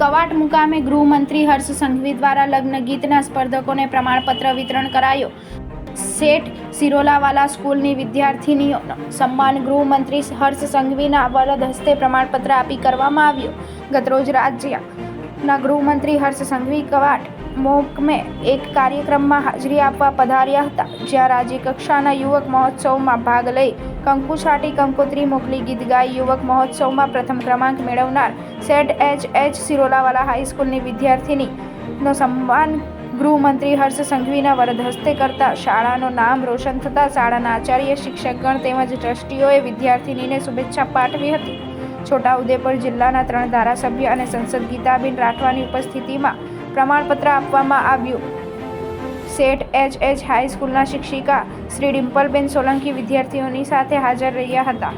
કવાટ મુકામે ગૃહમંત્રી હર્ષ સંઘવી દ્વારા લગ્ન ગીતના સ્પર્ધકોને પ્રમાણપત્ર વિતરણ કરાયો. શેઠ સિરોલાવાલા સ્કૂલની વિદ્યાર્થીની સન્માન ગૃહમંત્રી હર્ષ સંઘવીના વરદ હસ્તે પ્રમાણપત્ર આપી કરવામાં આવ્યો. ગતરોજ રાજ્યના ગૃહમંત્રી હર્ષ સંઘવી કવાટ મોકમે એક કાર્યક્રમમાં હાજરી આપવા પધાર્યા હતા, જ્યાં રાજ્યકક્ષાના યુવક મહોત્સવમાં ભાગ લઈ કંકુ છાટી, કંકોત્રી મોકલી ગીત ગાઈ યુવક મહોત્સવમાં પ્રથમ ક્રમાંક મેળવનાર સેટ એચ એચ સિરોલાવાલા હાઈસ્કૂલની વિદ્યાર્થિનીનો સન્માન ગૃહમંત્રી હર્ષ સંઘવીના વરદ હસ્તે કરતા શાળાનું નામ રોશન થતાં શાળાના આચાર્ય, શિક્ષકગણ તેમજ ટ્રસ્ટીઓએ વિદ્યાર્થિનીને શુભેચ્છા પાઠવી હતી. છોટાઉદેપુર જિલ્લાના ત્રણ ધારાસભ્ય અને સંસદ ગીતાબેન રાઠવાની ઉપસ્થિતિમાં પ્રમાણપત્ર આપવામાં આવ્યું. સેટ એચ એચ હાઈસ્કૂલના શિક્ષિકા શ્રી ડિમ્પલબેન સોલંકી વિદ્યાર્થીઓની સાથે હાજર રહ્યા હતા.